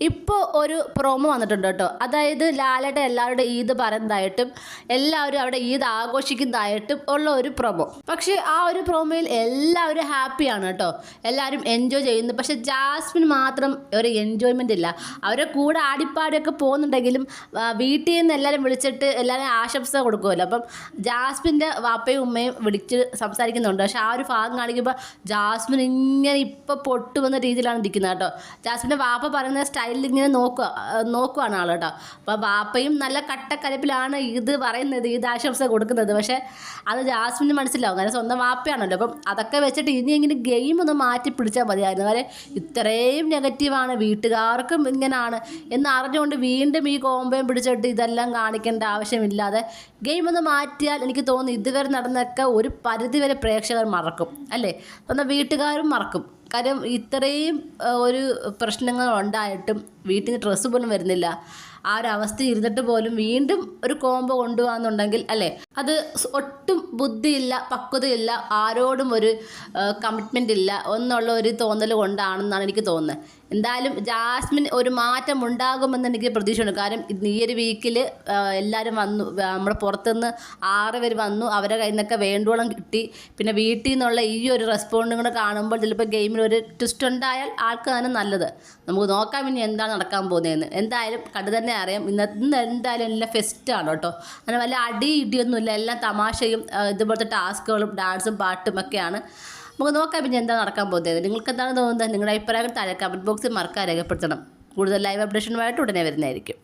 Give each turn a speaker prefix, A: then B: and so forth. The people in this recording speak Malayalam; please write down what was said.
A: ഇപ്പോൾ ഒരു പ്രോമോ വന്നിട്ടുണ്ട് കേട്ടോ. അതായത് ലാലയുടെ എല്ലാവരുടെ ഈദ് പറയുന്നതായിട്ടും എല്ലാവരും അവിടെ ഈദ് ആഘോഷിക്കുന്നതായിട്ടും ഉള്ള ഒരു പ്രോമോ പക്ഷേ ആ ഒരു പ്രോമോയിൽ എല്ലാവരും ഹാപ്പിയാണ് കേട്ടോ. എല്ലാവരും എൻജോയ് ചെയ്യുന്നു. പക്ഷേ ജാസ്മിൻ മാത്രം ഒരു എൻജോയ്മെന്റ് ഇല്ല. അവരെ കൂടെ ആടിപ്പാടിയൊക്കെ പോകുന്നുണ്ടെങ്കിലും വീട്ടിൽ നിന്ന് എല്ലാവരും വിളിച്ചിട്ട് എല്ലാവരും ആശംസ കൊടുക്കുമല്ലോ. അപ്പം ജാസ്മിന്റെ വാപ്പയും ഉമ്മയും വിളിച്ച് സംസാരിക്കുന്നുണ്ട്. പക്ഷെ ആ ഒരു ഭാഗം കാണിക്കുമ്പോൾ ജാസ്മിൻ ഇങ്ങനെ ഇപ്പോൾ പൊട്ടുവന്ന രീതിയിലാണ് ഇരിക്കുന്നത് കേട്ടോ. ജാസ്മിന്റെ വാപ്പ പറയുന്ന സ്റ്റൈലിൽ ഇങ്ങനെ നോക്കുക നോക്കുവാണ് ആൾ കേട്ടോ. അപ്പോൾ വാപ്പയും നല്ല കട്ടക്കലപ്പിലാണ് ഇത് പറയുന്നത് ഇത് ആശംസ കൊടുക്കുന്നത്. പക്ഷേ അത് ജാസ്മിന് മനസ്സിലാവും. കാരണം സ്വന്തം വാപ്പയാണല്ലോ. അപ്പം അതൊക്കെ വെച്ചിട്ട് ഇനി ഇങ്ങനെ ഗെയിം ഒന്ന് മാറ്റി പിടിച്ചാൽ മതിയായിരുന്നു. കാരണം ഇത്രയും നെഗറ്റീവാണ്. വീട്ടുകാർക്കും ഇങ്ങനെയാണ് എന്ന് അറിഞ്ഞുകൊണ്ട് വീണ്ടും ഈ കോമ്പയും പിടിച്ചിട്ട് ഇതെല്ലാം കാണിക്കേണ്ട ആവശ്യമില്ലാതെ ഗെയിം ഒന്ന് മാറ്റിയാൽ എനിക്ക് തോന്നുന്നു ഇതുവരെ നടന്നൊക്കെ ഒരു പരിധിവരെ പ്രേക്ഷകർ മറക്കും. അല്ലേ? സ്വന്തം വീട്ടുകാരും മറക്കും. കാര്യം ഇത്രയും ഒരു പ്രശ്നങ്ങൾ ഉണ്ടായിട്ടും വീട്ടിൽ നിന്ന് ഡ്രസ്സ് പോലും വരുന്നില്ല. ആ ഒരു അവസ്ഥ ഇരുന്നിട്ട് പോലും വീണ്ടും ഒരു കോംബോ കൊണ്ടുപോകാന്നുണ്ടെങ്കിൽ അല്ലേ? അത് ഒട്ടും ബുദ്ധിയില്ല പക്വതയില്ല ആരോടും ഒരു കമ്മിറ്റ്മെന്റ് ഇല്ല എന്നുള്ള ഒരു തോന്നൽ കൊണ്ടാണെന്നാണ് എനിക്ക് തോന്നുന്നത്. എന്തായാലും ജാസ്മിൻ ഒരു മാറ്റം ഉണ്ടാകുമെന്ന് എനിക്ക് പ്രതീക്ഷയുണ്ട്. കാരണം ഈ ഒരു വീക്കിൽ എല്ലാവരും വന്നു. നമ്മുടെ പുറത്തുനിന്ന് ആറ് പേര് വന്നു. അവരെ കയ്യിൽ നിന്നൊക്കെ വേണ്ടോളം കിട്ടി. പിന്നെ വീട്ടിൽ നിന്നുള്ള ഈ ഒരു റെസ്പോണ്ടും കൂടെ കാണുമ്പോൾ ചിലപ്പോൾ ഗെയിമിൽ ഒരു ട്വിസ്റ്റ് ഉണ്ടായാൽ ആൾക്ക് തന്നെ നല്ലത്. നമുക്ക് നോക്കാം ഇനി എന്താണ് നടക്കാൻ പോകുന്നതെന്ന് എന്തായാലും കണ്ടു തന്നെ അറിയാം. ഇന്ന് ഇന്ന് എന്തായാലും എല്ലാം ഫെസ്റ്റാണ് കേട്ടോ. അങ്ങനെ വല്ല അടി ഇടിയൊന്നുമില്ല. എല്ലാം തമാശയും ഇതുപോലത്തെ ടാസ്കുകളും ഡാൻസും പാട്ടും ഒക്കെയാണ്. നമുക്ക് നോക്കാം പിന്നെ എന്താ നടക്കാൻ പോകുന്നത് നിങ്ങൾക്ക് എന്താണ് തോന്നുന്നത്? നിങ്ങളുടെ അഭിപ്രായങ്ങൾ താഴെ കമന്റ് ബോക്സിൽ മറക്കാൻ രേഖപ്പെടുത്തണം. കൂടുതൽ ലൈവ് അപ്ഡേഷനുമായിട്ട് ഉടനെ വരുന്നതായിരിക്കും.